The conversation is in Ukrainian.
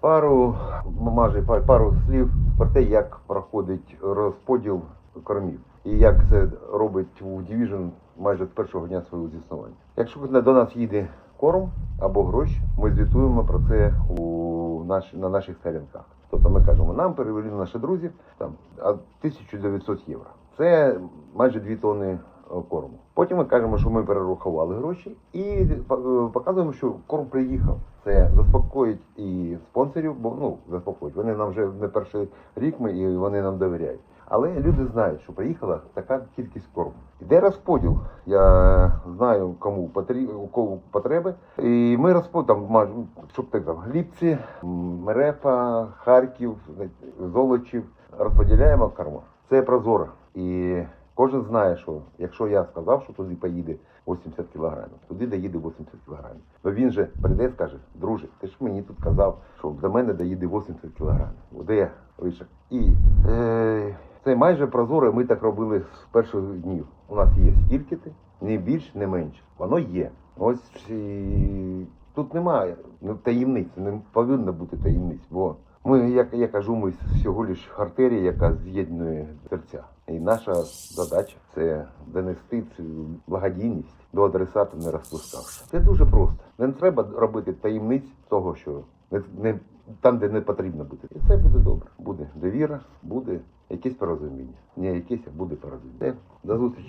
пару, майже пару слів про те, як проходить розподіл кормів і як це робить у Division майже з першого дня свого зіснування. Якщо до нас їде корм або гроші, ми звітуємо про це у наш, на наших сторінках. Тобто ми кажемо, нам перевели наші друзі там 1900 євро. Це майже 2 тонни корму. Потім ми кажемо, що ми перерахували гроші і е, показуємо, що корм приїхав. Це заспокоїть і спонсорів, бо ну заспокоїть. Вони нам вже не перший рік ми і вони нам довіряють. Але люди знають, що приїхала така кількість корму. Іде розподіл. Я знаю, кому потріб, кого потреби. І ми розподіл, щоб так там, Глібці, м, Мерефа, Харків, Золочів розподіляємо корма. Це прозоро. І кожен знає, що якщо я сказав, що туди поїде 80 кілограмів, туди доїде 80 кілограмів. Бо він же прийде і скаже, друже, ти ж мені тут казав, що до мене доїде 80 кілограмів. Де я вийшов? І е, це майже прозоро. Ми так робили з перших днів. У нас є стільки-ти, не більш, не менше. Воно є. Ось і тут немає ну, таємниці, не повинно бути таємниць, бо ми, як я кажу, ми всього лиш артерія, яка з'єднує серця. І наша задача це донести цю благодійність до адресата, не розпускавши. Це дуже просто. Не треба робити таємниць того, що не, не там, де не потрібно бути. І це буде добре. Буде довіра, буде якесь порозуміння. Не якесь, а буде порозуміння. До зустрічі.